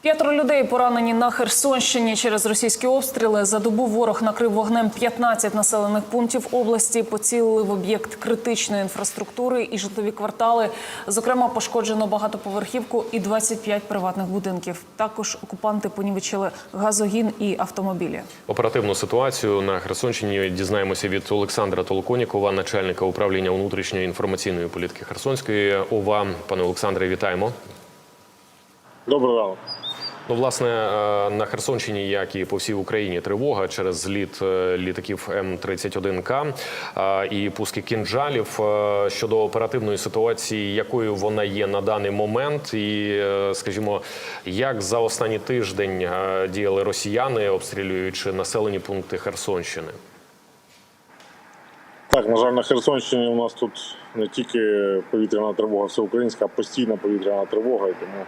П'ятеро людей поранені на Херсонщині через російські обстріли. За добу ворог накрив вогнем 15 населених пунктів області. Поцілили в об'єкт критичної інфраструктури і житлові квартали. Зокрема, пошкоджено багатоповерхівку і 25 приватних будинків. Також окупанти понівечили газогін і автомобілі. Оперативну ситуацію на Херсонщині дізнаємося від Олександра Толоконікова, начальника управління внутрішньої інформаційної політики Херсонської ОВА. Пане Олександре, вітаємо. Доброго ранку. Ну, власне, е, на Херсонщині, як і по всій Україні, тривога через зліт е, літаків М-31К е, і пуски кінжалів. Е, Щодо оперативної ситуації, якою вона є на даний момент, і скажімо, як за останній тиждень діяли росіяни, обстрілюючи населені пункти Херсонщини. Так, на жаль, на Херсонщині у нас тут не тільки повітряна тривога всеукраїнська, а постійна повітряна тривога, і тому,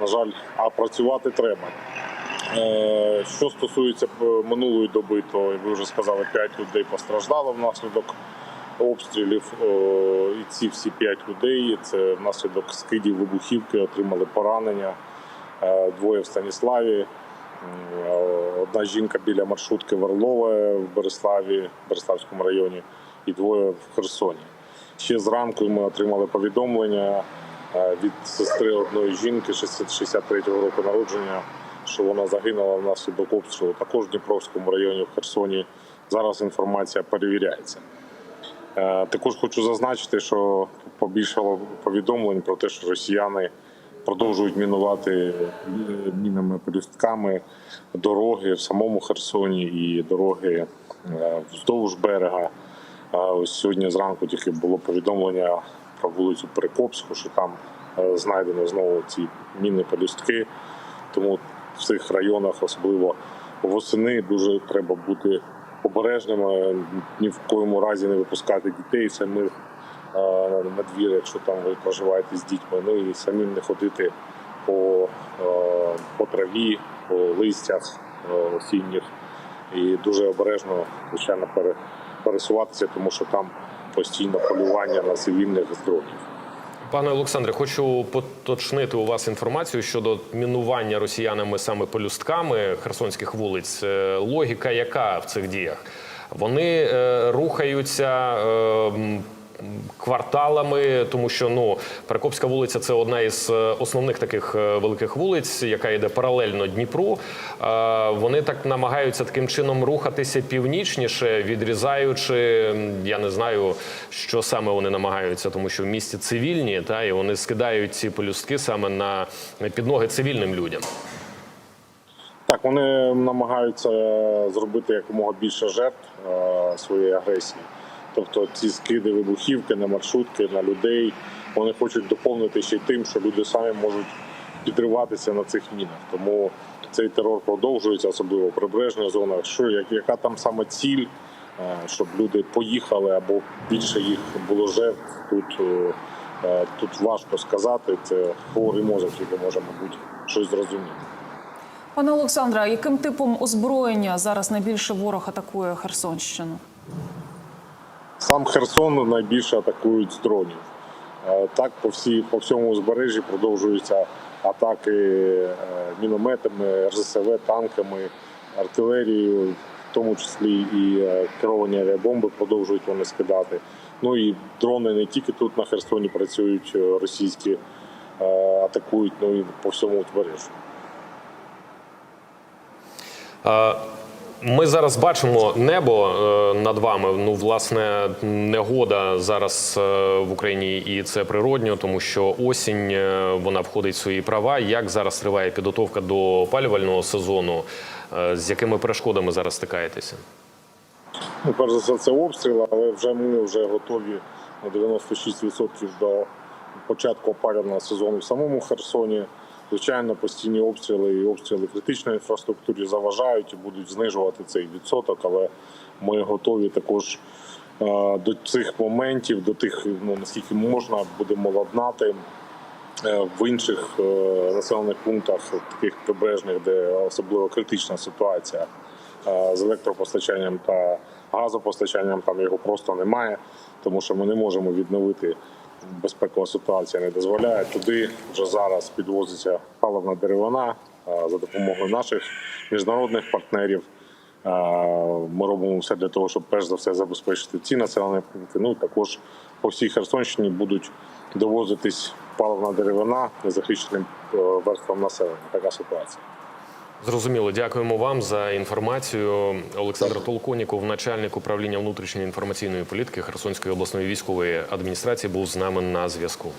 на жаль, а працювати треба. Е, Що стосується е, минулої доби, то ви вже сказали, 5 людей постраждало внаслідок обстрілів. Е, І ці всі 5 людей це внаслідок скидів вибухівки, отримали поранення. Двоє в Станіславі, Одна жінка біля маршрутки в Орлове в Береславі, Береславському районі, і двоє в Херсоні. Ще зранку ми отримали повідомлення від сестри одної жінки 63-го року народження, що вона загинула внаслідок обстрілу. Також в Дніпровському районі в Херсоні. Зараз інформація перевіряється. Е, Також хочу зазначити, що побільшало повідомлень про те, що росіяни продовжують мінувати е, мінами пелюстками дороги в самому Херсоні і дороги е, вздовж берега. Ось сьогодні зранку тільки було повідомлення про вулицю Перекопську, що там е, знайдено знову ці міни пелюстки. Тому в цих районах, особливо восени, дуже треба бути обережними, ні в коєму разі не випускати дітей самих е, на двір, якщо там ви проживаєте з дітьми. Ну і самим не ходити по, е, по траві, по листях е, осінніх. І дуже обережно, звичайно, пере, пересуватися, тому що там постійно полювання на цивільних дронів. Пане Олександре, хочу поточнити у вас інформацію щодо мінування росіянами саме полюстками херсонських вулиць. Е, Логіка яка в цих діях? Вони е, рухаються. Е, Кварталами, тому що ну Перекопська вулиця це одна із е, основних таких е, великих вулиць, яка йде паралельно Дніпру. Е, Вони так намагаються таким чином рухатися північніше, відрізаючи. Я не знаю, що саме вони намагаються, тому що в місті цивільні, та і вони скидають ці полюстки саме на під ноги цивільним людям. Так, вони намагаються зробити якомога більше жертв своєї агресії. Тобто ці скиди вибухівки на маршрутки, на людей. Вони хочуть доповнити ще й тим, що люди самі можуть підриватися на цих мінах. Тому цей терор продовжується, особливо в прибережних зонах. Що як- яка там саме ціль, е, щоб люди поїхали або більше їх було жертв тут. е, е, Тут важко сказати. Це хворий мозок, який може, мабуть, щось зрозуміти. Пане Олександре, яким типом озброєння зараз найбільше ворог атакує Херсонщину? Сам Херсон найбільше атакують з дронів. Е, Так, по всій по всьому узбережжі продовжуються атаки е, мінометами, РЗСВ, танками, артилерією, в тому числі і е, керовані авіабомби продовжують вони скидати. Ну і дрони не тільки тут на Херсоні працюють російські, атакують, ну і по всьому узбережжю. Ми зараз бачимо небо е, над вами. Ну, власне, негода зараз е, в Україні, і це природньо, тому що осінь е, вона входить в свої права. Як зараз триває підготовка до опалювального сезону? З якими перешкодами зараз стикаєтеся? Ну, перш за все, це обстріл, але вже ми вже готові на 96% до початку опалювального сезону в самому Херсоні. Звичайно, постійні обстріли і обстріли критичної інфраструктури заважають і будуть знижувати цей відсоток, але ми готові також е, до цих моментів, до тих, ну наскільки можна, будемо ладнати е, в інших е, населених пунктах, таких прибережних, де особливо критична ситуація з електропостачанням та газопостачанням. Там його просто немає, тому що ми не можемо відновити безпекова ситуація не дозволяє. Туди вже зараз підвозиться паливна деревина е, за допомогою наших міжнародних партнерів. Е, Ми робимо все для того, щоб перш за все забезпечити ці населені пункти. Ну також по всій Херсонщині будуть довозитись паливна деревина незахищеним е, верствам населення. Така ситуація. Зрозуміло, дякуємо вам за інформацію. Олександр Толконіков, начальник управління внутрішньої інформаційної політики Херсонської обласної військової адміністрації, був з нами на зв'язку.